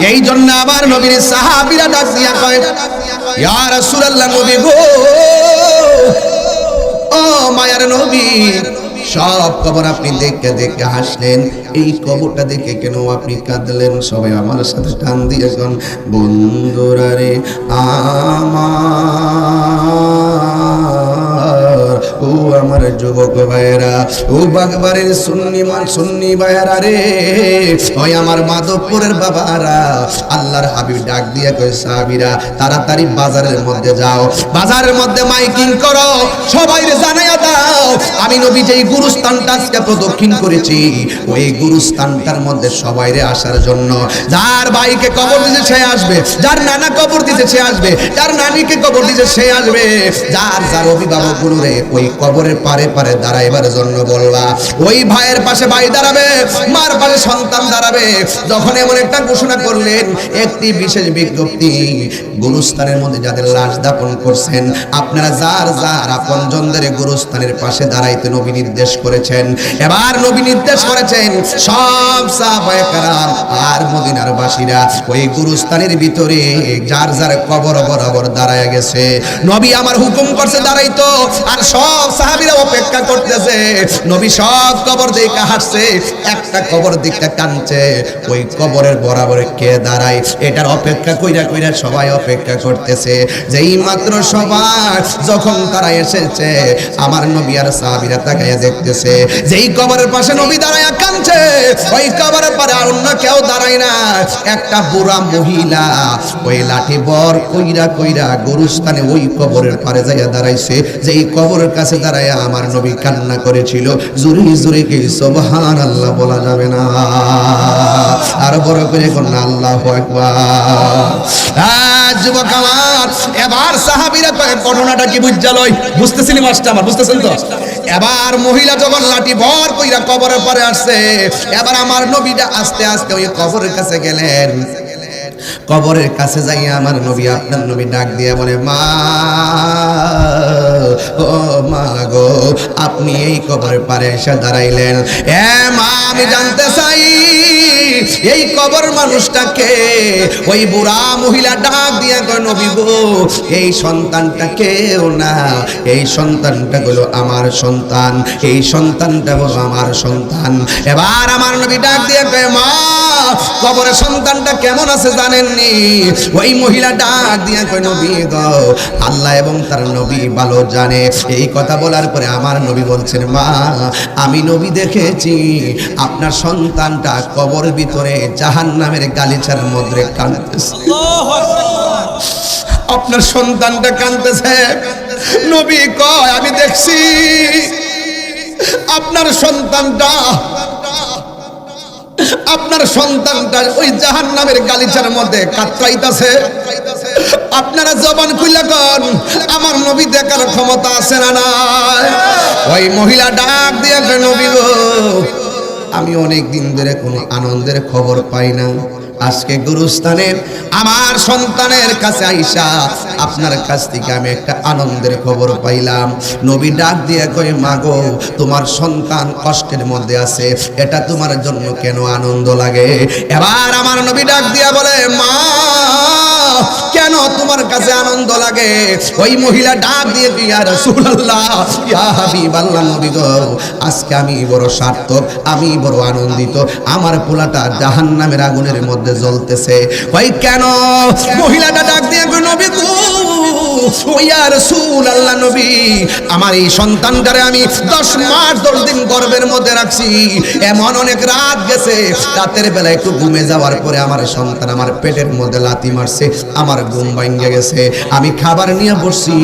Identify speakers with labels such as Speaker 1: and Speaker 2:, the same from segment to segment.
Speaker 1: এই জন্য আবার নবীর সাহাবিরা ডাক দিয়া কয়, ইয়া রাসূলুল্লাহ নবী গো, ও মায়ার নবী সব কবর আপনি দেখে দেখে হাসলেন এই কবরটা দেখে কেন আপনি কাঁদলেন? সবাই আমার সাথে টান দিয়ে এখন বন্ধুরা রে, আমার, ও আমার যুবক ভাইয়েরা, ও বাগবাড়ির সুন্নি মান সুন্নি ভাইয়েরা রে, ওই আমার মাধবপুরের বাবারা, আল্লাহর হাবিব ডাক দিয়ে কই সাহাবীরা, তাড়াতাড়ি বাজারের মধ্যে যাও। বাজারের মধ্যে মাইকিং করো সবাই জানাইয়া দাও। আমি নবী যেই গুরুস্থানটা আজকে প্রদক্ষিণ করেছি। ওই গুরুস্থানটার মধ্যে সবাইরে আসার জন্য। যার ভাইকে কবর দিতে সে আসবে, যার নানা কবর দিতে সে আসবে, যার নানিকে কবর দিতে সে আসবে। যার যার অভিভাবক গুরুরে ওই কবরের পারে পারে দাঁড়াইবার জন্য বলবা ওই ভাইয়ের পাশে ভাই দাঁড়াবে, মার পাশে সন্তান দাঁড়াবে। যখন এমন একটা ঘোষণা করলেন, একটি বিশেষ বিজ্ঞপ্তি, গুরুস্থানের মধ্যে যাদের লাশ দাপন করছেন, আপনারা যার যার আপনজনদের গুরুস্থানের পাশে দাঁড়াইতে নবী নির্দেশ করেছেন। এবার নবী নির্দেশ করেছেন, সব সাহাবায়ে কারাম আর মদিনার বাসীরা ওই গুরুস্থানের ভিতরে যার যার কবর বরাবর দাঁড়ায় গেছে। নবী আমার হুকুম করছে, দাঁড়াইতো। আর সব সাহাবীরা অপেক্ষা করতেছে। নবী সব কবর দেখে হাসছে, একটা কবর দিকটা কানছে ওই কবরের বরাবর কে দাঁড়ায়? এটার অপেক্ষা কইরা কইরা সবাই অপেক্ষা করতেছে। যেই মাত্র সবাই যখন তারা এসেছে, আমার নবী আর সাহাবীরা তাকাইয়া দেখতেছে যেই কবরের পাশে নবী দাঁড়ায় কানছে ওই কবরের পারে অন্য কেউ দাঁড়ায় না। একটা বুড়া মহিলা ওই লাঠি বর কইরা কইরা গরুস্থানে ওই কবরের পারে যাইয়া দাঁড়াইছে। যেই কবরের কাছে দাঁড়ায় আমার নবী কান্না করেছিল জুরি জুরি কি সুবহান আল্লাহ বলা যাবে না। আর বড় করে কোন আল্লাহ যুবক আমার, এবার সাহাবীরা ঘটনাটা কি বুঝালই? বুঝতেছিলি মাস্টার আমার, বুঝতেছেন তো? এবার মহিলা যখন লাঠি ভর কইরা কবরের পরে আসছে, এবার আমার নবীটা আস্তে আস্তে ওই কবরের কাছে গেলেন। কবরের কাছে যাইয়া আমার নবী আপনার নবী ডাক দিয়ে বলে, মা, ও মা গো, আপনি এই কবরের পারে এসে দাঁড়াইলেন। এ মা, আমি জানতে চাই, এই কবর মানুষটাকে ওই বুড়া মহিলা ডাক দিয়ে কয়, নবী গো, এই সন্তানটা কেউ না। এই সন্তানটা হলো আমার সন্তান। এই সন্তানটা হলো আমার সন্তান। এবার আমার নবী ডাক দিয়ে কয়, মা, কবরের সন্তানটা কেমন আছে জানেননি। ওই মহিলা ডাক দিয়া কই নবী গো আল্লাহ এবং তার নবী ভালো জানে। এই কথা বলার পরে আমার নবী বলছেন মা আমি নবী দেখেছি। আপনার সন্তানটা কবর ভিতরে জাহান নামের গালিচার মধ্যে কাঁদতেছে। আপনার সন্তানটা কাঁদতেছে। নবী কয় আমি দেখছি। আপনার সন্তানটা আপনার সন্তানটা ওই জাহান নামের গালিচার মধ্যে কাতরাইতাছে। আপনারা জবান খুলে কন, আমার নবী দেখার ক্ষমতা আছে না নাই। ওই মহিলা ডাক দিয়ে নবী আমি অনেক দিন ধরে কোনো আনন্দের খবর পাই না। আজকে গুরুস্থানের আমার সন্তানের কাছে আইসা আপনার কাছ থেকে আমি একটা আনন্দের খবর পাইলাম। নবী ডাক দিয়ে কয়ে, মাগো, তোমার সন্তান কষ্টের মধ্যে আছে, এটা তোমার জন্য কেন আনন্দ লাগে? এবার আমার নবী ডাক দিয়া বলে, মা কেন তোমার কাছে আনন্দ লাগে? ওই মহিলা ডাক দিয়ে ইয়া রাসূলুল্লাহ, ইয়া হাবিবাল্লাহ নবী গো, আজকে আমি বড় সার্থক, আমি বড় আনন্দিত। আমার পোলাটা জাহান্নামের আগুনের মধ্যে জ্বলতেছে। ওই কেন? মহিলাটা ডাক দিয়ে নবী গো ইয়া রাসূলুল্লাহ নবী, আমার এই আমি 10 মাস 10 দিন মধ্যে রাখছি। এমন অনেক রাত গেছে, রাতের বেলা একটু ঘুমে যাওয়ার পরে আমার সন্তান আমার পেটের মধ্যে লাথি মারছে, আমার ঘুম ভাঙ্গে গেছে। আমি খাবার নিয়ে বসছি,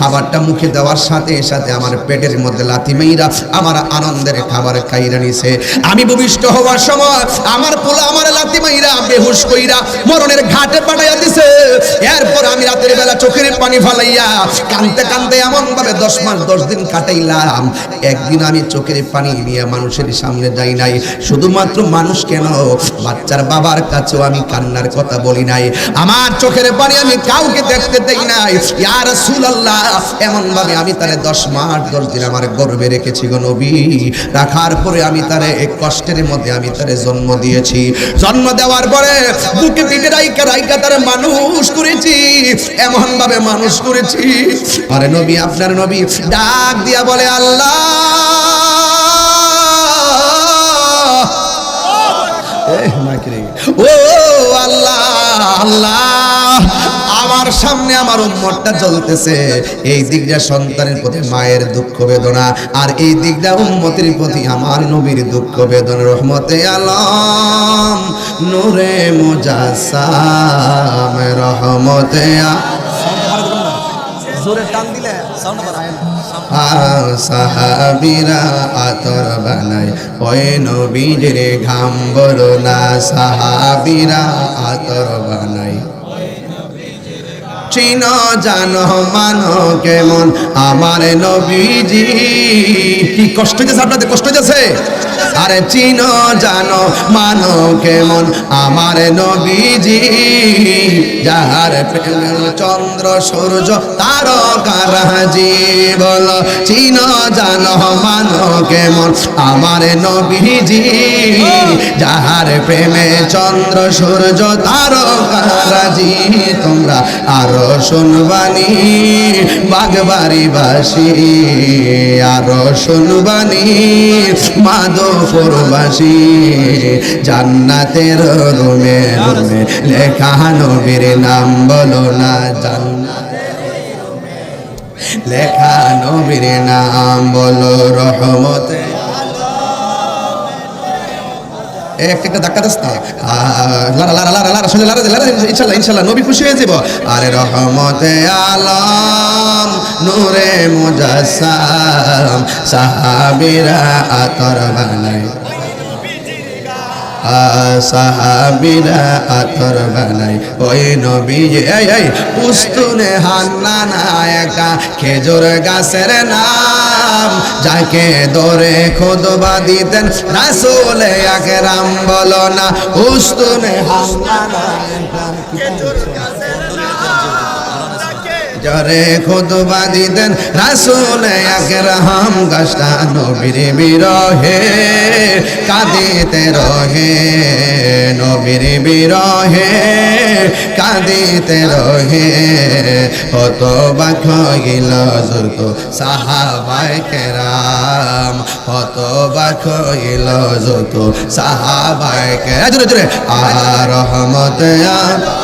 Speaker 1: খাবারটা মুখে দেওয়ার সাথে সাথে আমার পেটের মধ্যে লাথি মেয়েরা আমার আনন্দের খাবার খাইরা নিছে। আমি ভূমিষ্ঠ হওয়ার সময় আমার পোলা আমার মাইরা, বেহুশ কইরা মরণের ঘাটে পাঠাইয়া দিছে। এরপর আমি রাতের বেলা চোখের পানি পানি ফালাইয়া কানতে কানতে এমন ভাবে দশ মাস, দশ দিন কাটাইলাম। একদিন আমি চোখের পানি নিয়ে মানুষের সামনে যাই নাই। শুধুমাত্র মানুষ কেন? বাচ্চার বাবার কাছেও আমি কান্নার কথা বলি নাই। আমার চোখের পানি আমি কাউকে দেখতে দেই নাই। ইয়া রাসূলুল্লাহ, এমন ভাবে আমি তারে দশ মাস, দশ দিন আমার গর্বে রেখেছি গো নবী। রাখার পরে আমি তারে এক কষ্টের মধ্যে আমি তারে জন্ম দিয়েছি। জন্ম দেওয়ার পরে বুকে পিঠে রাইকা রাইকা তারে মানুষ করেছি। এমন ভাবে মানুষ করেছি। আরে নবী, আপনার নবী ডাক দিয়া বলে, আল্লাহ! ও, আল্লাহ আল্লাহ, আমার সামনে আমার উম্মতটা জ্বলতেছে। এই দিকটা সন্তানের প্রতি মায়ের দুঃখ বেদনা, আর এই দিকটা উম্মতের প্রতি আমার নবীর দুঃখ বেদনা। রহমতে আলম, নূরে মুজাসাম রহমতে
Speaker 2: জোরে টান দিলে
Speaker 1: সাহাবিরা আতর বানাই ওই নবীর ঘাম বলো না সাহাবিরা আতর বানায়। চিন জানো মানো কেমন আমার নবীজি। কি কষ্ট হইতেছে আপনাদের, কষ্ট হইতেছে? আরে চিন জানো মানো কেমন আমার নবীজি। যাহার প্রেম চন্দ্র, সূর্য তারকারাজি বল চিন জানো মানো কেমন আমার নবীজি। যাহার প্রেমে চন্দ্র, সূর্য তারকারাজি তোমরা আরও শুনবানি বাগবাড়ি বাসি। আরও শুনবানি মাধবপুরবাসী জান্নাতের রুমে রুমে লেখা নবীর নাম বলো না জান্নাত লেখা নবীর নাম বলো রহমতে। একটা একটা ধাক্কা দাস না। লারা লারা লারা লারা সোজা লারা লারা ইনশাল্লাহ ইনশাল্লাহ, নবী খুশি হয়ে যাব। আরে রহমতে আলম, নূরে মুজাসাম সাহাবিরা আতর বানায় সাহাবিরা আতর বানাই। ওই নবী এই এই, পুস্তুনে হান্না না একা, খেজুর গাছের নাম যাকে দরে খোদবা দিতেন রাসূলে একরাম বলো না, পুস্তুনে হান্না না জরে খুতবা দিতেন রাসূল আকরাম গাছটা নবীর বিরহে, কাঁদিতে রহে, নবীর বিরহে, কাঁদিতে রহে। কত বাক গিল জুরত সাহাবাই কেরাম কত বাক গিল জুরত সাহাবাই কে জুরে জুরে আর রহমত ও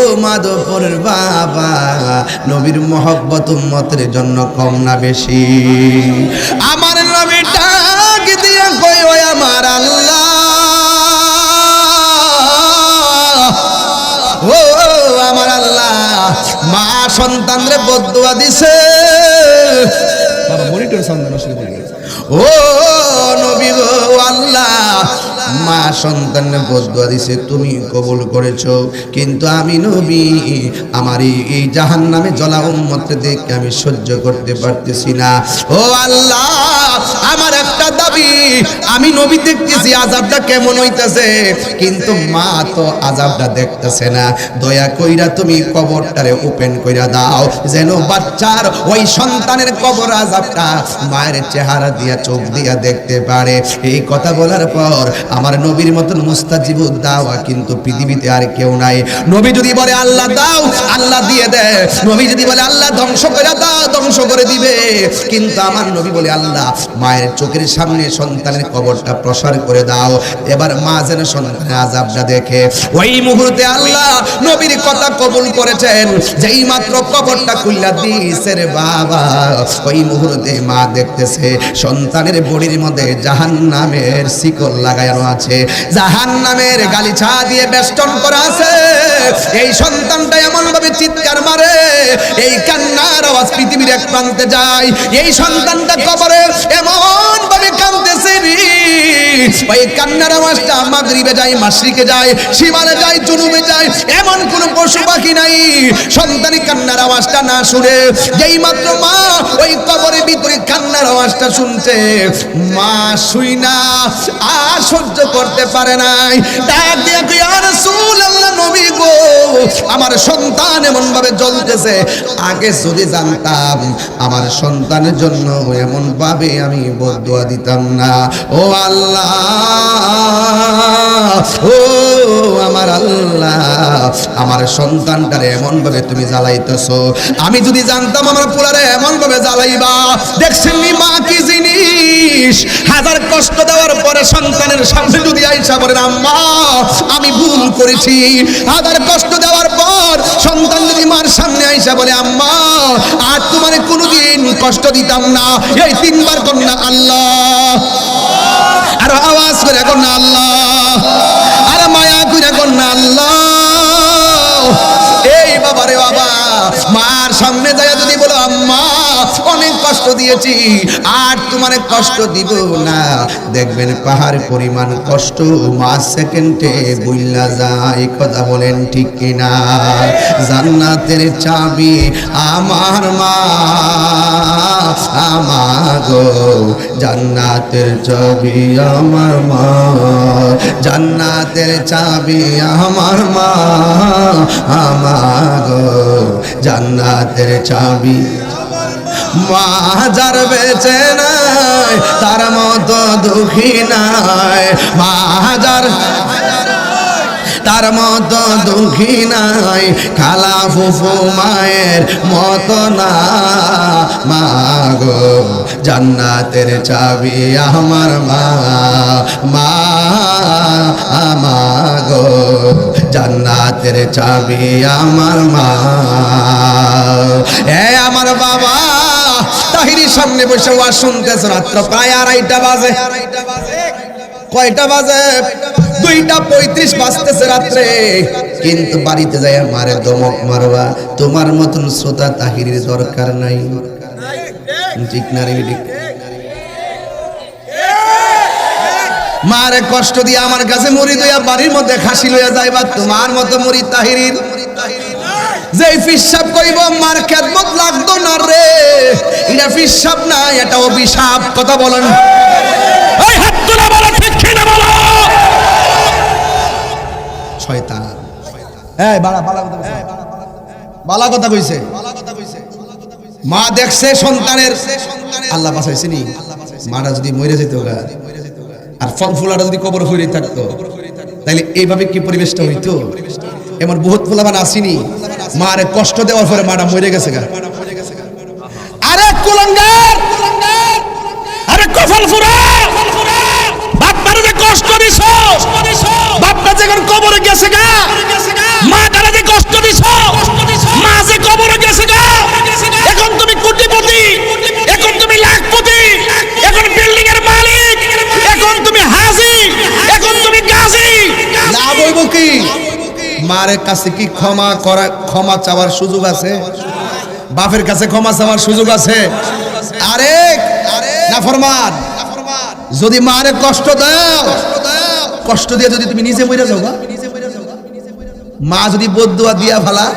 Speaker 1: মাধবপুরের বাবা। নবীর মোহব্বত উম্মতের জন্য কম না বেশি। আমার নবী ডাক দিয়া কই ওই আমার আল্লাহ। ও আমার আল্লাহ মা সন্তানরে বদুয়া দিছে।
Speaker 2: বাবা মনিটর সাউন্ড দেন অসুবিধা
Speaker 1: ও মা সন্তানে বদুয়া দিছে, তুমি কবুল করেছ। কিন্তু আমি নবী, আমার এই- জাহান নামে জ্বলা উন্মত দেখে আমি সহ্য করতে পারতেছি না। ও আল্লাহ! আমি নবী দেখতেছি আজাবটা কেমন হইতাছে? কিন্তু মা তো আজাবটা দেখতেছে না। দয়া কইরা তুমি কবরটারে ওপেন কইরা দাও, যেন বাচ্চার ওই সন্তানের কবর আজাবটা মায়ের চেহারা দিয়া, চোখ দিয়া দেখতে পারে। এই কথা বলার পর আমার নবীর মতন মুস্তাজিবুদ দাওয়া কিন্তু পৃথিবীতে আর কেউ নাই। নবী যদি বলে, আল্লাহ দাও, আল্লাহ দিয়ে দেয় নবী যদি বলে, আল্লাহ ধ্বংস করে দাও, ধ্বংস করে দিবে। কিন্তু আমার নবী বলে, আল্লাহ, মায়ের চোখের সামনে সামনে সন্তানের কবরটা প্রসার করে দাও। এবার মা যেন সন্তানের আজাবটা দেখে। ওই মুহূর্তে আল্লাহ নবীর কথা কবুল করেছেন। যেই মাত্র কবরটা খুললা দিয়েছে রে বাবা, ওই মুহূর্তে মা দেখতেছে সন্তানের বডির মধ্যে জাহান নামের শিকল লাগানো আছে। জাহান নামের গালিছা দিয়ে বেষ্টন করা আছে। এই সন্তানটা এমন ভাবে চিৎকার মারে, এই কান্নার আওয়াজ পৃথিবীর এক প্রান্তে যায়। এই সন্তানটা কবরে ওই কান্নার আওয়াজটা মাগরিবে যায় মাসরিকে যায় সীমানে যায় জুনুবে যায় এমন কোন পশু পাখি নাই। সন্তানি কান্নার আওয়াজটা না শুনে যেই মাত্র মা ওই কবরের ভিতরে কান্নার আওয়াজটা শুনছে মা শুই না আর সহ্য করতে পারে নাই। ডাক দিয়ে কই, "ইয়া রাসূলুল্লাহ, নবী গো আমার সন্তান এমন ভাবে জ্বলতেছে। আগে যদি জানতাম আমার সন্তানের জন্য এমন ভাবে আমি বদুয়া দিতাম না। ও আল্লাহ ও আমার আল্লাহ, আমার সন্তানটারে এমন ভাবে তুমি জ্বালাইতেছো। আমি যদি জানতাম আমার পোলারে এমন ভাবে জ্বালাইবা দেখছেন নি মা কি জিনিস? হাজার কষ্ট দেওয়ার পরে সন্তানের সামনে যদি আইসা বলেন, আম্মা, আমি ভুল করেছি। হাজার কষ্ট দেওয়ার পর সন্তান যদি মার সামনে আইসা বলে, আম্মা, আর তোমার কোনোদিন কষ্ট দিতাম না। এই তিনবার কন্যা আল্লাহ। আর আওয়াজ করে এখন আল্লাহ। কষ্ট দিয়েছি, আর তোমার কষ্ট দিব না। দেখবেন পাহাড় পরিমাণ কষ্ট মাস সেকেন্ডে বুইলা যায়, কথা বলেন ঠিক কিনা। জান্নাতের চাবি আমার মা আমার গো জান্নাতের চাবি আমার মা, জান্নাতের চাবি আমার মা আমার গো জান্নাতের চাবি মা যার বেঁচে নাই, তার মতো দুঃখী নাই। মা যার তার মতো দুঃখী নাই, খালা ফুফু মায়ের মতো না। মা গো জান্নাতের চাবি আমার মা মা আমা গো। জান্নাতের চাবি আমার মা। এ আমার বাবা তাহিরির সামনে বসে ওয়াজ শুনতেছে, রাত্র প্রায় আড়াইটা বাজে। কয়টা বাজে? দুইটা পঁয়ত্রিশ বাজতেছে রাত্রে। কিন্তু বাড়িতে যাই মারে দমক মারবা, তোমার মতন শ্রোতা তাহিরির দরকার নাই। ঠিক না রে মারে কষ্ট দিয়ে আমার কাছে মুড়ি দইয়া বাড়ির মধ্যে খাসি লইয়া যাইবা, তোমার মতো মুড়ি তাহিরির যে ফিসাব কইব মার খেদমত লাগতো না রে। এটা ফিসাব না এটা অভিশাপ কথা বলেন।
Speaker 2: এই হাত তুলে বলো ঠিক কিনা বলো?
Speaker 1: শয়তান। এই বালা বালা কথা কইছে। বালা কথা কইছে। মা দেখছে সন্তানের। আল্লাহ বাঁচাইছে নি? মাটা যদি মরে যেত আর ফল ফুলাটা যদি কবর হয়ে থাকতো। তাহলে এইভাবে কি পরিবেশটা হইতো? এমন বহুত ফুলাবান আসিনি। মারে কষ্ট দেওয়ার পরে মাটা মরে গেছে গা। আরে কুলঙ্গার!
Speaker 2: আরে কফল ফুরা! বাপ মারে কষ্ট দিছ বাপটা যে এখন কবরে গেছে গা।
Speaker 1: মারের কাছে কি ক্ষমা করা, ক্ষমা চাওয়ার সুযোগ আছে? বাপের কাছে ক্ষমা চাওয়ার সুযোগ আছে? আরে, না ফরমান। যদি মারে কষ্ট দাও, কষ্ট দিয়ে যদি তুমি নিজে মরে যাও মা যদি বদুয়া দিয়া ফালা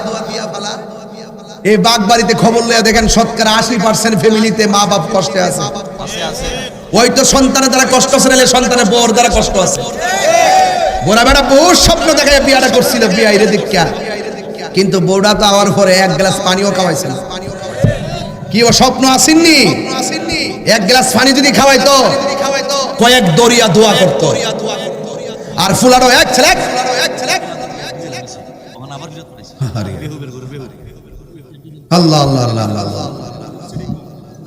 Speaker 1: এই বাগ বাড়িতে খবর লইয়া দেখেন শতকরা আশি পার্সেন্ট ফ্যামিলিতে মা বাপ কষ্টে আছে। ওই তো সন্তানের দ্বারা কষ্ট আছে সন্তানের বউর দ্বারা কষ্ট আছে। বোরা বেটা বহু স্বপ্ন দেখায় বিয়াটা করছিল বিয়া এর দীক্ষা। কিন্তু বউটা তো আওয়ার পরে এক গ্লাস পানিও খাওয়াইছিল কি ও স্বপ্ন আসেননি? এক গ্লাস পানি যদি খাওয়াইতো, কয়েক দরিয়া দোয়া করতো। আর ফুলারও এক ছেলে আল্লাহ আল্লাহ আল্লাহ আল্লাহ।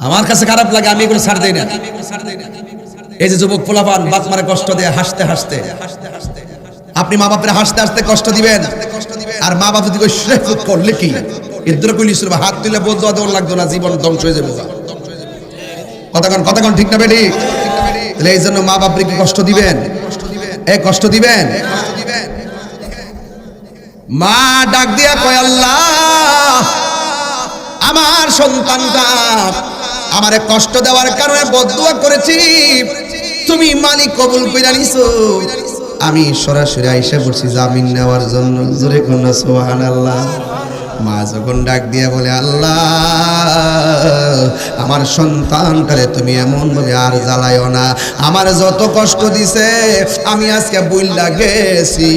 Speaker 1: আমার কাছে খারাপ লাগে, আমি এগুলো ছাড় দেই না। এই যে যুবক পোলাপান, বাপ মারে কষ্ট দেয়, হাসতে হাসতে। আপনি মা বাপের হাসতে হাসতে কষ্ট দিবেন। আর মা বাপ যদি করলে কি? ইদ্র কইলি হাত তুলে বলতো দেওয়ার লাগতো না, জীবন ধ্বংস হয়ে যাবে কতক্ষণ কতক্ষণ ঠিক না বেটি তাহলে এই জন্য মা বাপরে কি কষ্ট দিবেন? এ, কষ্ট দিবেন? মা ডাক দিয়া কয়, আল্লাহ, আমার সন্তানটা আমারে কষ্ট দেওয়ার কারণে বদুয়া করেছি। তুমি মালিক কবুল কইরা নিছো। আমি সরাসরি আইসা করছি জামিন নেওয়ার জন্য। জোরে কোন সোহান আল্লাহ মা যখন ডাক দিয়ে বলে, আল্লাহ, আমার সন্তানটারে তুমি এমন ভাবে আর জ্বালাইও না। আমার যত কষ্ট দিছে, আমি আজকে বুইল্লা গেছি।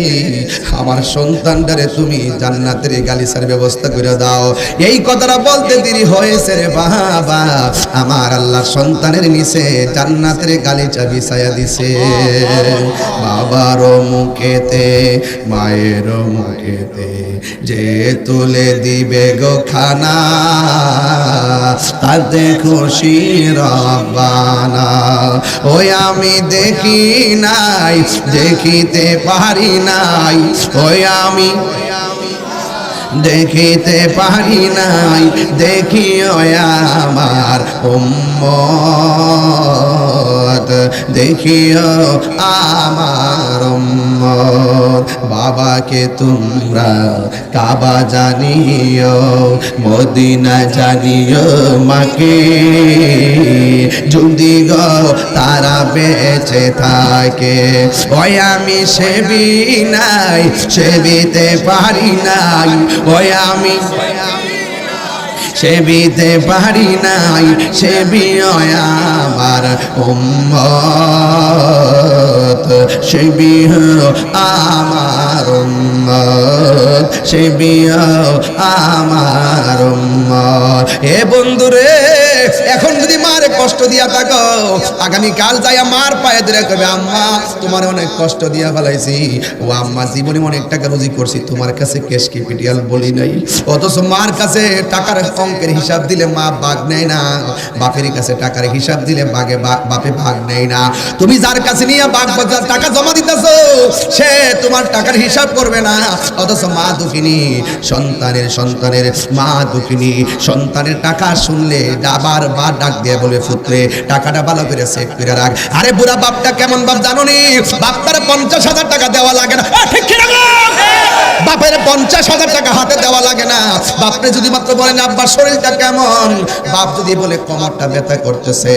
Speaker 1: আমার সন্তানটারে তুমি জান্নাতের গালিসার ব্যবস্থা করে দাও। এই কথাটা বলতে দেরি হয়েছে রে বাবা। আমার আল্লাহ সন্তানের নিচে জান্নাতের গালিচা বিছায়া দিছে। বাবার মুখেতে, মায়ের মুখেতে যে তুলে দিবে গো খানা। তাতে খুশি রব্বানা ওই আমি দেখি নাই, দেখিতে পারি নাই। ওই আমি দেখিতে পারি নাই দেখি আমার উম্মত। দেখিও আমার উম্মত। বাবাকে তোমরা কাবা জানিও, মদিনা জানিও মাকে। যদি গো, তারা বেঁচে থাকে। ওই আমি সেবি নাই, সেবিতে পারি নাই। ওই আমি। সেবিতে পারি নাই সেবি আমার উম্মত। সেবি আমার উম্মত। সেবি আমার উম্মত। এ বন্ধুরে এখন যদি মারে কষ্ট দিয়া থাকো আগামী কাল যাইয়া মার পায়ে ধরে কবে আম্মা, তোমার অনেক কষ্ট দিয়া ফেলাইছি। ও আম্মা, জীবনে অনেক টাকা রুজি করছি, তোমার কাছে কেস ক্যাপিটাল বলি নাই। অথচ মার কাছে টাকার অঙ্কের হিসাব দিলে মা ভাগ নেয় না। বাপের কাছে টাকার হিসাব দিলে বাগে বা- বাপে ভাগ নেয় না। তুমি যার কাছে নিয়ে বাগ বাজার টাকা জমা দিতেছো, সে তোমার টাকার হিসাব করবে না। অথচ মা দুঃখিনী, সন্তানের সন্তানের, মা দুঃখিনী, সন্তানের টাকা শুনলে আবার বার ডাক দিয়ে বলবে পুত্রে, টাকাটা ভালো করে সেভ করে রাখ। আরে বুড়া বাপটা কেমন বাপ জানো নি? বাপটার পঞ্চাশ হাজার টাকা দেওয়া লাগে না। ঠিক? বাপের পঞ্চাশ হাজার টাকা হাতে দেওয়া লাগে না। বাপরে যদি মাত্র বলেন আব্বার শরীরটা কেমন? বাপ যদি বলে, কোমরটা ব্যথা করতেছে।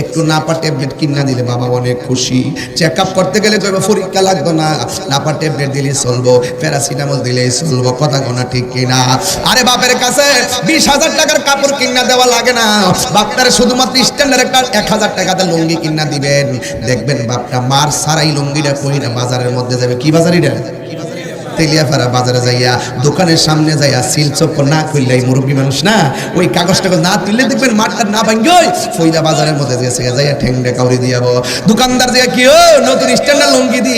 Speaker 1: একটু নাপা ট্যাবলেট কিনা দিলে বাবা অনেক খুশি। চেক আপ করতে গেলে কইবে পরীক্ষা লাগতো না। নাপা ট্যাবলেট দিলে চলবো, প্যারাসিটামল দিলেই চলবো, কথা কোনা ঠিক কিনা? আরে বাপের কাছে বিশ হাজার টাকার কাপড় কিনা দেওয়া লাগে না। বাপটারে শুধুমাত্র স্ট্যান্ডার্ড একটা এক হাজার টাকাতে লুঙ্গি কিনা দিবেন। দেখবেন বাপটা মার সারাই লুঙ্গিটা কইরা বাজারের মধ্যে যাবে। কি বাজারিটা? তেলিয়াপাড়া বাজারে যাইয়া, দোকানের সামনে যাইয়া সিল চপ্পর না খুললাই মুরব্বী মানুষ না, ওই কাগজ টাগজ না তুললে দেখবেন মাঠটা না ভাঙ্গই ফইলা বাজারের মধ্যে গেছে যাইয়া ঠেংডে কাউরি দিয়াবো দোকানদার যাইয়া কি, ও, নতুন স্ট্যান্ডার লুঙ্গি দি।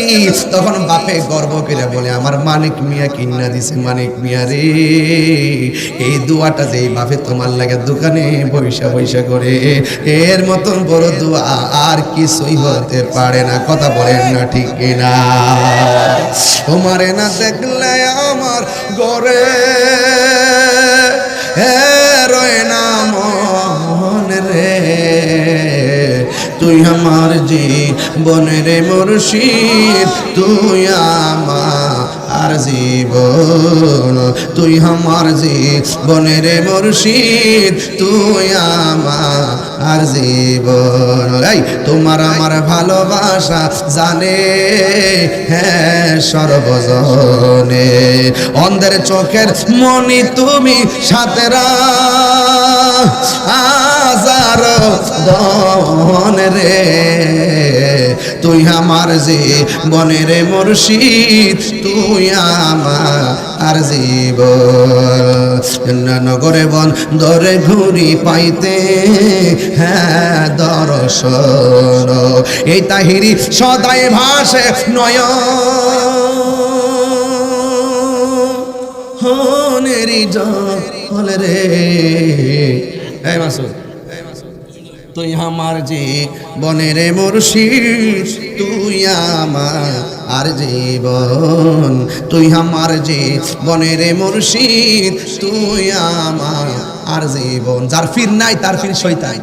Speaker 1: তখন বাপে গর্ব করে বলে, আমার মানিক মিয়া কিনা দিছে, মানিক মিয়া রে। এই দুয়াটা যে বাপে তোমার লাগে দোকানে পয়সা পয়সা করে। এর মতন বড় দোয়া আর কিছুই হতে পারে না। কথা বলেন না ঠিক কিনা। তোমারে না দেখলে আমার গরে রয় না মন রে। তুই আমার জীবনের মুর্শিদ, তুই আমার জীবন। তুই আমার জীবনের মুর্শিদ, তুই আমার জীবন। এই, তোমার আমার ভালোবাসা জানে হ্যাঁ সর্বজনে। অন্ধের চোখের মনি তুমি সাতেরা হাজার দন রে। তুই আমার যে বনের মুর্শিদ, তুই আমার জীবন। নগরে বন দরে ঘুরি পাইতে। হ্যাঁ দর্শন। এই তাহিরি সদাই ভাসে নয় জল রে। তুই আমার যে বনের মুর্শিদ, তুই আমার আর জীবন, তুই আমার যে বনের মুর্শিদ, তুই আমার আর জীবন। যার ফির নাই, তার ফির শৈতান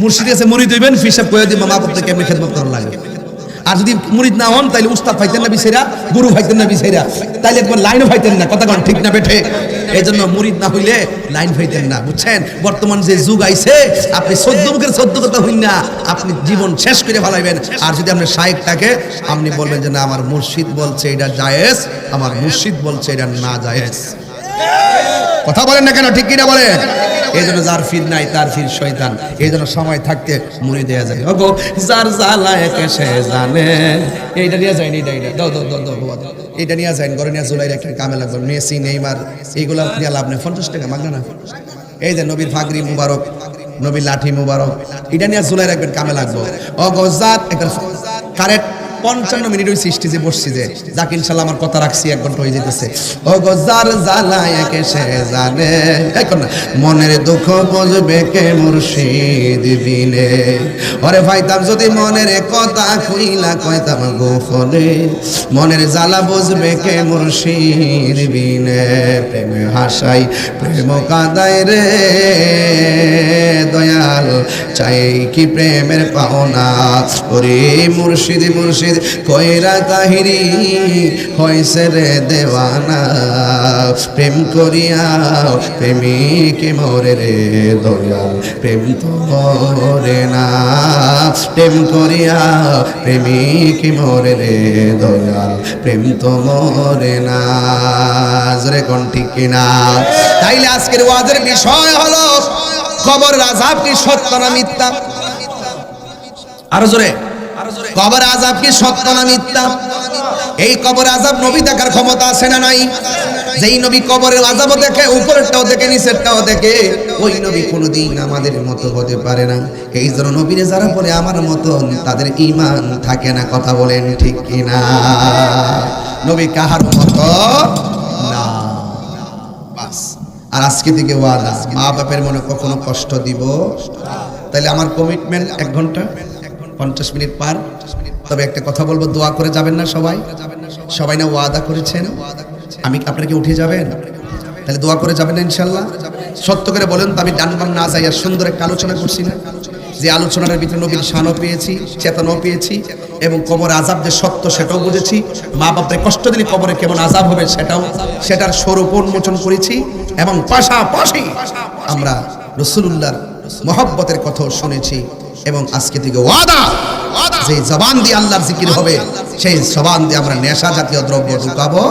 Speaker 1: মুর্শিদ আছে মুড়ি দিবেন ফিসাব করে দিব, মা বাপকে কেমনি খেদমত করার লাগে। আর যদি মুরিদ না হন, তাইলে উস্তাদ পাইতেন না, বিছেরা, গুরু পাইতেন না, বিছেরা। তাইলে একবার লাইনও পাইতেন না, কথা কন, ঠিক না বেঠে? এই জন্য মুরিদ না হইলে লাইন হইতেন না, বুঝছেন? বর্তমান যে যুগ আইছে, আপনি সদ্য মুখের সদ্য কথা হইন না, আপনি জীবন শেষ করে ফেলাইবেন। আর যদি আপনি শায়েক থাকে, আপনি বলবেন যে না, আমার মুর্শিদ বলছে এটা জায়েজ, আমার মুর্শিদ বলছে এটা না জায়েজ। কথা বলেন না কেন? ঠিক কিনা বলেন? এই জন্য যার ফির নাই তার ফির শয়তান। এই জন্য সময় থাকতে মুড়ি দেয়া যায়। ওগো যার জ্বালা একে সে জানে। এইটা নিয়ে যায়নি এইটা এইটা। দাও দাও দাও দাও বাবা, এইটা নিয়ে যায়নি ঘরে নিয়ে জুলাই একটা কামে লাগবে। মেসি নেইমার এইগুলো দিয়ে লাভ নেই। পঞ্চাশ টাকা মাগনা না? এই যে নবীর ফাগরি মুবারক নবীর লাঠি মুবারক এটা নিয়ে জুলাই রাখবেন কামে লাগবে। ওগো যার একটা কারেক্ট পঞ্চান্ন মিনিট ওই সৃষ্টি যে বসছি যে, যাক ইনশাল্লাহ আমার কথা রাখছি, এক ঘণ্টা হয়ে যেতেছে ও গজার জ্বালায় একে সে জানে। এখন মনের দুঃখ বুঝবে কে মুর্শিদ বিনে ওরে ভাই, তার যদি মনের কথা খুইলা কইতাম গোপনে মনের জ্বালা বুঝবে কে মুর্শিদ বিনে। প্রেমে হাসাই, প্রেম কাদায় রে। দয়াল, চাই কি প্রেমের পাওনা? ওরে মুর্শিদ মুর্শিদ, কইরা তাহিরি হয়েছে রে দেওয়ানা। প্রেম করিয়া প্রেমিক মরে রে দয়াল, প্রেম তো মরে না। প্রেম করিয়া প্রেমিক মরে রে দয়াল, প্রেম তো মরে না। রে কোন ঠিক কিনা? তাইলে আজকের ওয়াজের বিষয় হলো, কবর রাজাব কি সত্য না মিথ্যা? আরও জোরে। কবর আজাব কি সত্য না মিথ্যা? এই কবর আজাব নবী দেখার ক্ষমতা আছে না নাই? যেই নবী কবরের আজাবও দেখে, উপরেরটাও দেখে, নিচেরটাও দেখে, ওই নবী কোনোদিন আমাদের মতো হতে পারে না। এই জন্য নবীরে যারা বলে, আমার মতন তাদের ইমান থাকে না, কথা বলেন ঠিক কিনা? নবী কাহার মতো আর আজকে থেকে ওয়াদা মা বাপের মনে কখনো কষ্ট দিব? তাহলে আমার কমিটমেন্ট এক ঘণ্টা? পঞ্চাশ মিনিট পার। তবে একটা কথা বলব, দোয়া করে যাবেন না সবাই। সবাই না ওয়াদা করেছেন। আমি আপনাকে উঠে যাবেন? তাহলে দোয়া করে যাবেন না ইনশাল্লাহ সত্য করে বলেন তো, আমি ডানবাম না যাই আর সুন্দর একটা আলোচনা করছি না। যে আলোচনার ভিতরে নবীর শানও পেয়েছি, চেতনাও পেয়েছি এবং কবর আজাব যে সত্য সেটাও বুঝেছি। মা বাপরে কষ্ট দিলে কবরে কেমন আজাব হবে সেটাও, সেটার স্বরূপ উন্মোচন করেছি এবং পাশাপাশি আমরা রসুল্লাহর মহব্বতের কথাও শুনেছি। এবং আজকে থেকে ওয়াদা যে জবান দিয়ে আল্লাহর জিকির হবে সেই জবান দিয়ে আমরা নেশা জাতীয় দ্রব্য ঢুকাবো।